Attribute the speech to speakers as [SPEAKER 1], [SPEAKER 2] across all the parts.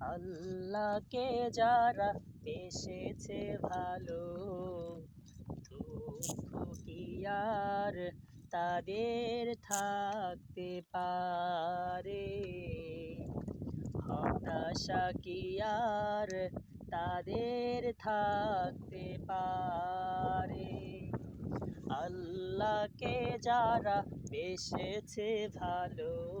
[SPEAKER 1] আল্লাহকে যারা বেসেছে ভালো, দুঃখ আর তাদের থাকতে পারে? হতাশা কি আর তাদের থাকতে পারে? আল্লাহকে যারা বেসেছে ভালো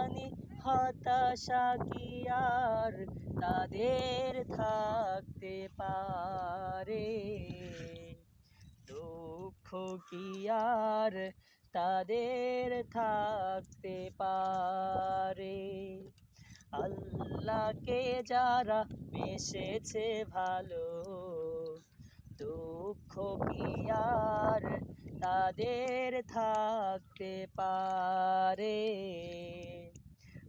[SPEAKER 1] হতাশা কি আর তাদের থাকতে পারে? দুঃখ কি আর তাদের থাকতে পারে? আল্লাহকে যারা বেসেছে ভালো, দুঃখ কি আর তাদের থাকতে পারে?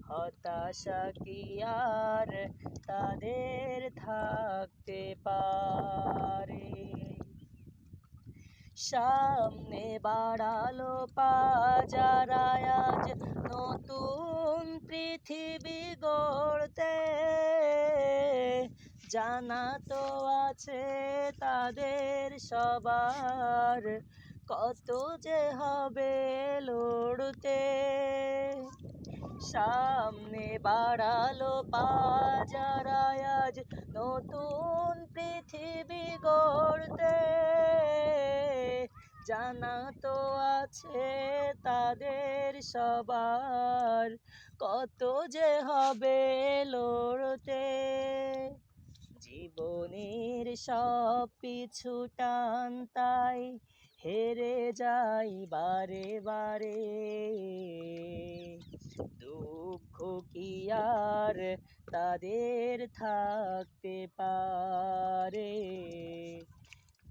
[SPEAKER 1] হতাশা কি আর তাদের থাকতে পারে? সামনে বাড়ালো পাজারা আজ নতুন পৃথিবী গড়তে জানা তো আছে তাদের সবার কত যে হবে লড়তে। সামনে বাড়ালো পাজারা আজ নতুন পৃথিবী গড়তে। জানা তো আছে তাদের সবার কত যে হবে লড়তে। জীবনের সব পিছু টান তাই হেরে যাই বারে বারে। দুঃখ কি আর তাদের থাকতে পারে?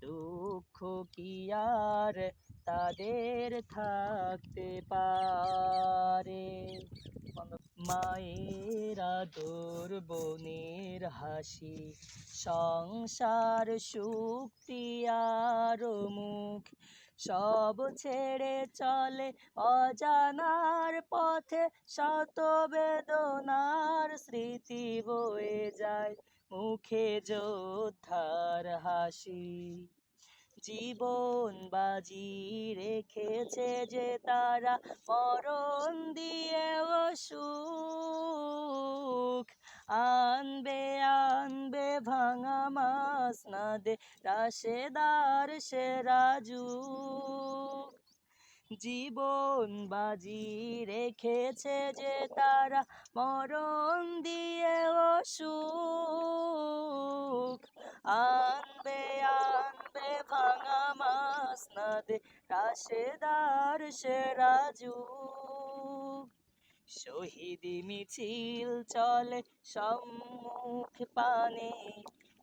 [SPEAKER 1] দুঃখ কি আর তাদের থাকতে পারে? মায়ের আদর, বোনের হাসি, সংসার সুক্তি আর মুখ। সব ছেড়ে চলে অজানার পথে শত বেদনার স্মৃতি বয়ে যায় মুখে যোদ্ধার হাসি। জীবন বাজি রেখেছে যে তারা, মরণ দিয়ে সুখ। আনবে আনবে, ভাঙা মাস না দে রাশেদার সে রাজু জীবন বাজি রেখেছে যে তারা, মরণ দিয়ে সুখ। রাশেদার সে রাজু শহীদি মিছিল চলে সম্মুখ পানে,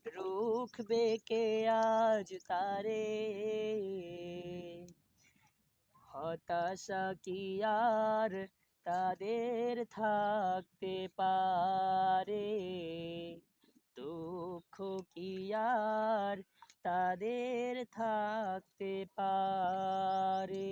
[SPEAKER 1] রুখবে কে আজ তারে? হতাশা কি আর তাদের থাকতে পারে? দুঃখ কি আর তাদের থাকতে পারে।